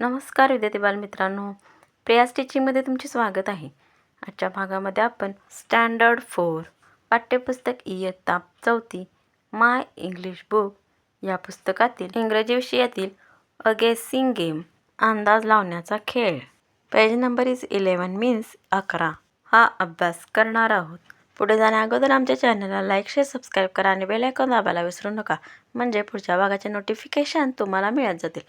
नमस्कार विद्यार्थी बालमित्रांनो. प्रियास टीचिंगमध्ये तुमचे स्वागत आहे. आजच्या भागामध्ये आपण स्टँडर्ड फोर पाठ्यपुस्तक इयत्ता चौथी माय इंग्लिश बुक या पुस्तकातील इंग्रजी विषयातील अ गेसिंग गेम अंदाज लावण्याचा खेळ. Page number is eleven means अकरा. हा अभ्यास करणार आहोत. पुढे जाण्याअगोदर आमच्या चॅनलला लाईक शेअर सबस्क्राईब करा आणि बेल आयकॉन दाबायला विसरू नका. म्हणजे पुढच्या भागाचे नोटिफिकेशन तुम्हाला मिळत जातील.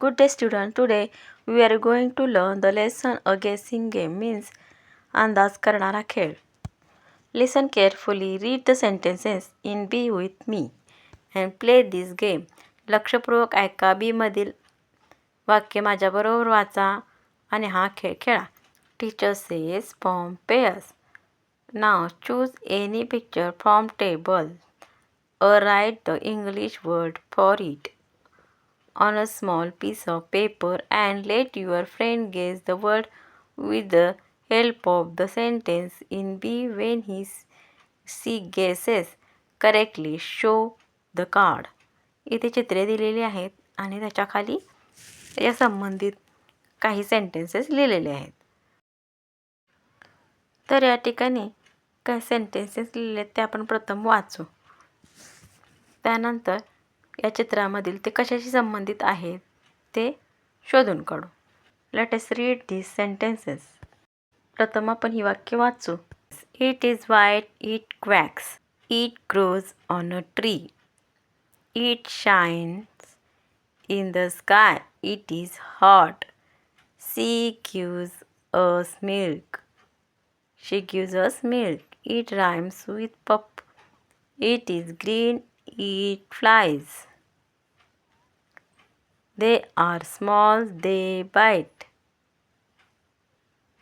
Good day student today we are going to learn the lesson a guessing game means अंदाज करणारा खेळ listen carefully read the sentences in B with me and play this game लक्षपूर्वक ऐका बीमधील वाक्य माझ्याबरोबर वाचा आणि हा खेळ खेळा teacher says form pairs now choose any picture from table a write the English word for it on a small piece of paper and let your friend guess the word with the help of the sentence in B when he she guesses correctly show the card इथे चित्रे दिलेली आहेत आणि त्याच्या या संबंधित काही sentences लिहिलेले आहेत तर या ठिकाणी काही सेंटेन्सेस लिहिलेले आहेत ते आपण प्रथम वाचू त्यानंतर या चित्रामधील ते कशाशी संबंधित आहेत ते शोधून काढू. Let's read this sentences प्रथम आपण ही वाक्य वाचू. It is white it quacks it grows on a tree it shines in the sky it is hot she gives us milk she gives us milk it rhymes with pup it is green it flies They are small, they bite.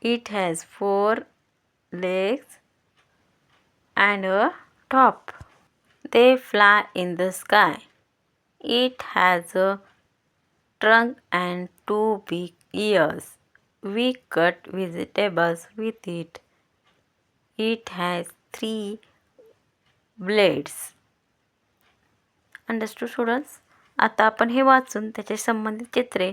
It has four legs and a top. They fly in the sky. It has a trunk and two big ears. We cut vegetables with it. It has three blades. Understood, students? आता आपण हे वाचून त्याच्या संबंधित चित्रे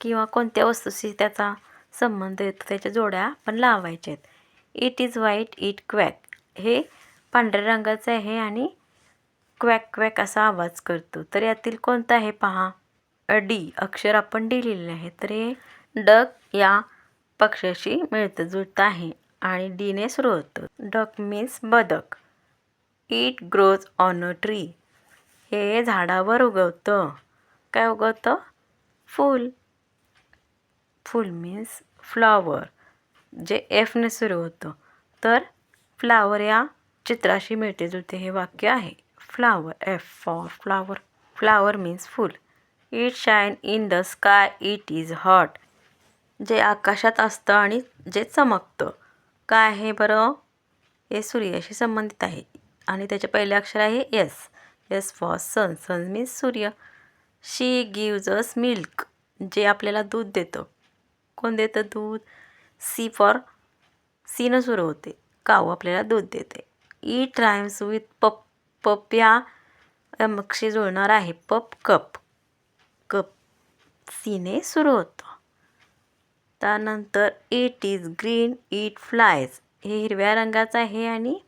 किंवा कोणत्या वस्तूशी त्याचा संबंध येतो त्याच्या जोड्या आपण लावायच्या आहेत it is white it quack हे पांढऱ्या रंगाचं आहे आणि क्वॅक क्वॅक असा आवाज करतो. तर यातील कोणतं आहे पहा? डी अक्षर आपण डी लिहिलेलं आहे. तर हे डक या पक्षाशी मिळतं जुळतं आहे आणि डीने सुरू होतं. डक मीन्स बदक. It grows on a tree हे झाडावर उगवतं. काय उगवतं? फूल. फूल मीन्स फ्लॉवर जे एफने सुरू होतं. तर फ्लावर या चित्राशी मिळते जुळते हे वाक्य आहे. Flower F for flower flower means full. It shine in the sky it is hot जे आकाशात असतं आणि जे चमकतं. काय आहे बरं? हे सूर्याशी संबंधित आहे. आणि त्याचे पहिले अक्षर आहे yes S for sun sun means सूर्य शी गिव्ज अस मिल्क जे आपल्याला दूध देतं. कोण देतं? दूध. सी फॉर सीनं सुरू होते. काऊ आपल्याला दूध देते. इट राईम्स विथ पप पप या मक्षी जुळणार आहे. पप कप कप सीने सुरू होतं. त्यानंतर it is green it flies हे हिरव्या रंगाचं आहे आणि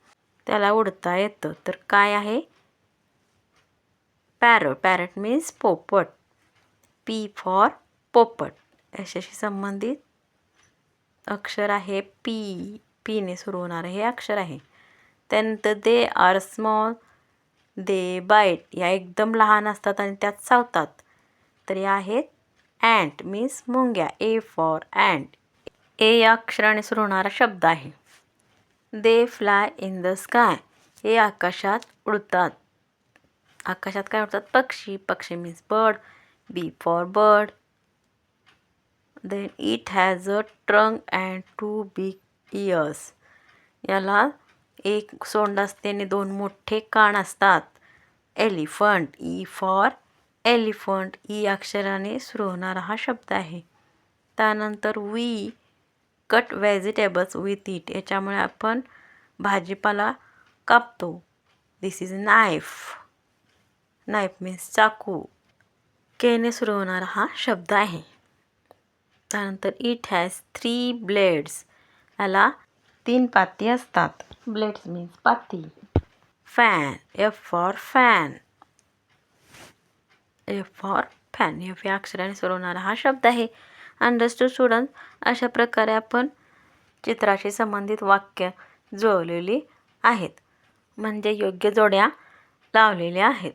त्याला उडता येतं. तर काय आहे? पॅरट पॅरट मीन्स पोपट. पी फॉर पोपट. याच्याशी संबंधित अक्षर आहे पी पीने सुरू होणारं हे अक्षर आहे. त्यानंतर they are small they bite या एकदम लहान असतात आणि त्यात चावतात. तर या आहेत अँट मीन्स मुंग्या. ए फॉर अँट ए या अक्षराने सुरू होणारा शब्द आहे. They fly in the sky हे आकाशात उडतात. आकाशात काय उडतात पक्षी. पक्षी means bird B for bird then it has a trunk and two big ears याला एक सोंड असते आणि दोन मोठे कान असतात. Elephant E for elephant E अक्षराने सुरू होणारा हा शब्द आहे. त्यानंतर we cut vegetables with it याच्यामुळे आपण भाजीपाला कापतो. This is knife knife means चाकू. केने सुरू होणारा हा शब्द आहे. त्यानंतर इट हॅज थ्री ब्लेड्स याला तीन पाती असतात. ब्लेड्स मीन्स पाती. Fan F for fan F for fan F या अक्षराने सुरू होणारा हा शब्द आहे. अंडरस्टूड स्टुडंट अशा प्रकारे आपण चित्राशी संबंधित वाक्य जुळवलेली आहेत. म्हणजे योग्य जोड्या लावलेल्या आहेत.